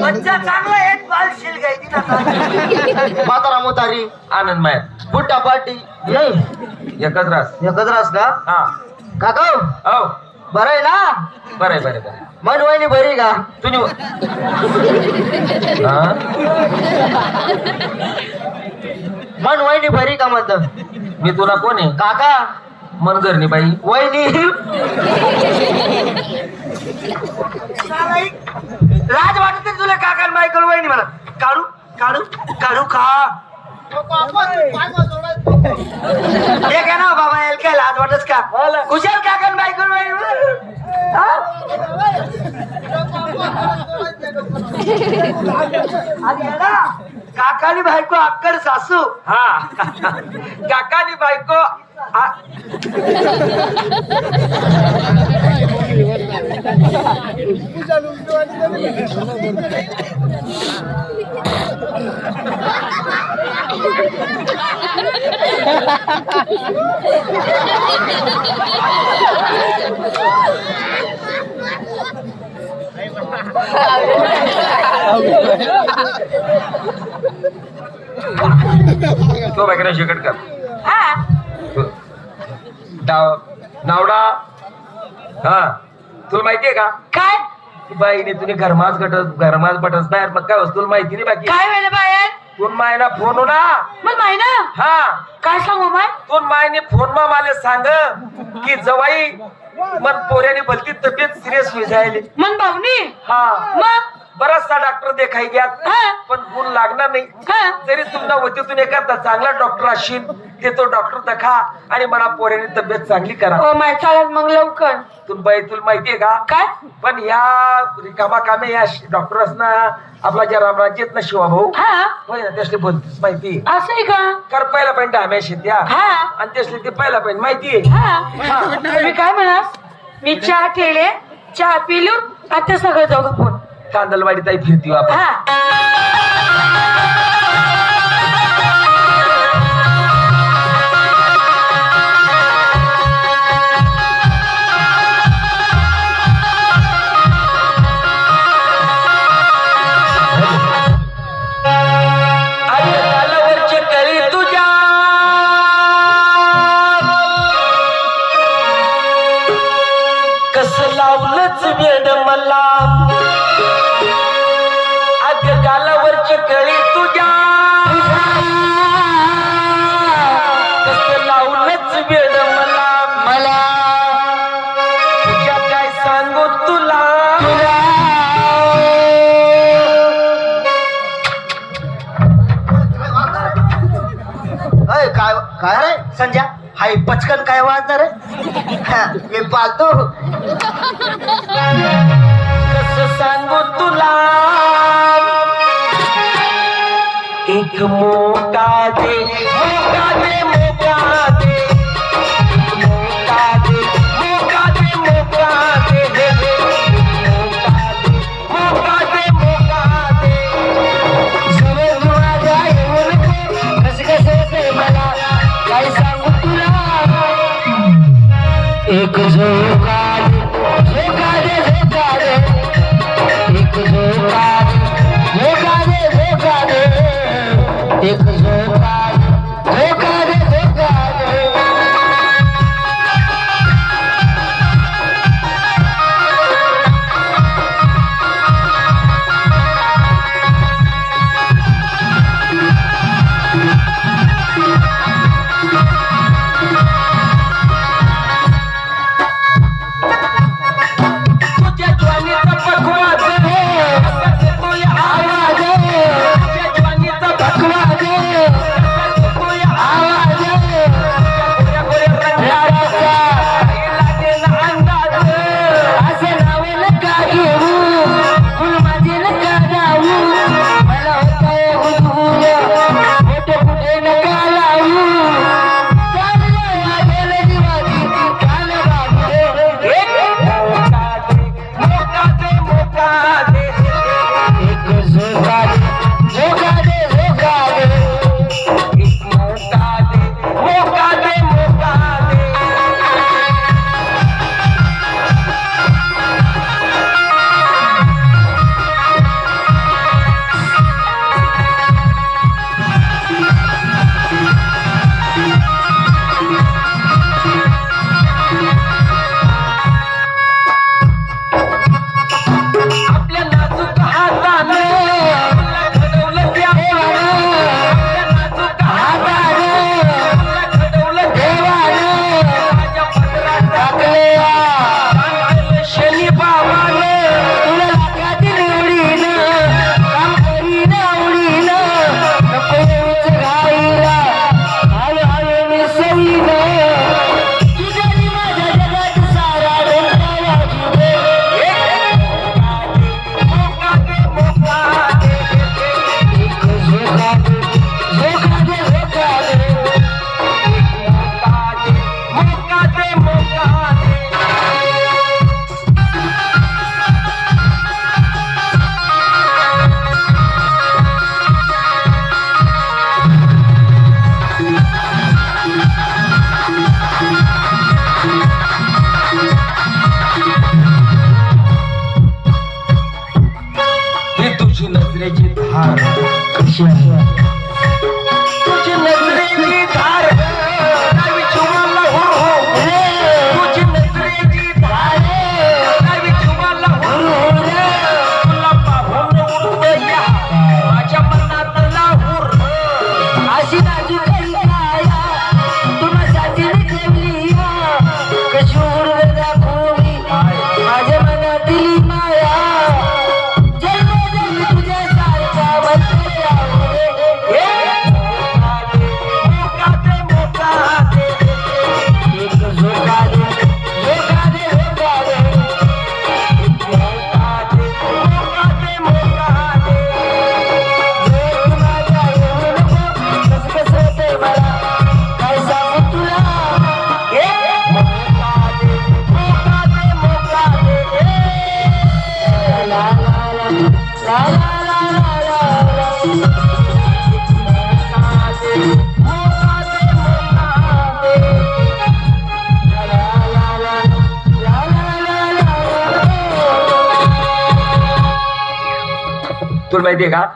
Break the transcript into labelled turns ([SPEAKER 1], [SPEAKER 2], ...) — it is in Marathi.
[SPEAKER 1] चांगला आहे
[SPEAKER 2] म्हातारा मोतारी
[SPEAKER 3] आनंद मायात
[SPEAKER 2] बुट्टा पाटी ये
[SPEAKER 3] एकच रास.
[SPEAKER 2] एकच रास का
[SPEAKER 3] हा.
[SPEAKER 2] काका?
[SPEAKER 3] हो.
[SPEAKER 2] बरं आहे ना?
[SPEAKER 3] बरं बरं बरं
[SPEAKER 2] मन वहिनी बरी का?
[SPEAKER 3] तुझी हा?
[SPEAKER 2] मन वहिनी बरी का म्हणत?
[SPEAKER 3] मी तुला कोण आहे?
[SPEAKER 2] काका?
[SPEAKER 3] मनगरणी बाई.
[SPEAKER 2] वहिनी?
[SPEAKER 1] लाज वाटत तुला काका बायकल वहिनी मला काढू काढू काढू खा. हे काय ना बाबा याला काय लाज वाटत का? कुशाल काका बायकल वहिनी म्हणा. काकानी बायको अक्कड सासू.
[SPEAKER 3] हा. काकानी बायको तो बाकीला शेकट कर. नावडा? हा. तुला माहितीये का?
[SPEAKER 1] काय?
[SPEAKER 3] ती बाईने तुने घरमाच गटत घरमाच बटस बाहेर मग काय वस्तू माहिती नाही बाकी?
[SPEAKER 1] काय वेळे बाहेर?
[SPEAKER 3] तून मायना फोन हो ना
[SPEAKER 1] मग माही ना
[SPEAKER 3] हा.
[SPEAKER 1] काय सांगू माय
[SPEAKER 3] तून मायने फोन मा मला सांग की जवाई मन पोऱ्याने भलती तब्येत सिरियस होई जायले
[SPEAKER 1] मन भाऊनी
[SPEAKER 3] हा.
[SPEAKER 1] मग?
[SPEAKER 3] बराचसा डॉक्टर देखाई घ्या
[SPEAKER 1] हा.
[SPEAKER 3] पण गुण लागणार नाही.
[SPEAKER 1] हा.
[SPEAKER 3] तरी तुमना वतीतून एखादा चांगला डॉक्टर असशील ते तो डॉक्टर दखा आणि मला पोऱ्याने तब्येत चांगली करा.
[SPEAKER 1] माय चालत मग लवकर.
[SPEAKER 3] तुला बाई तुला माहितीये का?
[SPEAKER 1] काय?
[SPEAKER 3] पण या रिकामा कामे या डॉक्टर असना आपला ज्या रामराज्यात ना शिवा भाऊ
[SPEAKER 1] हा.
[SPEAKER 3] होय ना त्यासले बोलतीस माहिती
[SPEAKER 1] असं आहे का?
[SPEAKER 3] कर पहिला पण डाम्या शेत्या
[SPEAKER 1] हा.
[SPEAKER 3] आणि त्यासले ते पहिला पण माहितीये
[SPEAKER 1] हा. तुम्ही काय म्हणास मी चहा ठेवले चहा पिलू आता सगळं जाऊ फोन?
[SPEAKER 3] कांदलवाडी ताई फिरती आपण.
[SPEAKER 1] हा.
[SPEAKER 3] काय
[SPEAKER 2] काय रे संजय हाय पचकन काय वाजणार रे? मी पाहतो.
[SPEAKER 3] कस सांगू तुला? एक मोठा दे मोठा दे
[SPEAKER 1] मोठा एक
[SPEAKER 3] Nation. ठाकूर
[SPEAKER 1] माहिती आहे
[SPEAKER 3] का?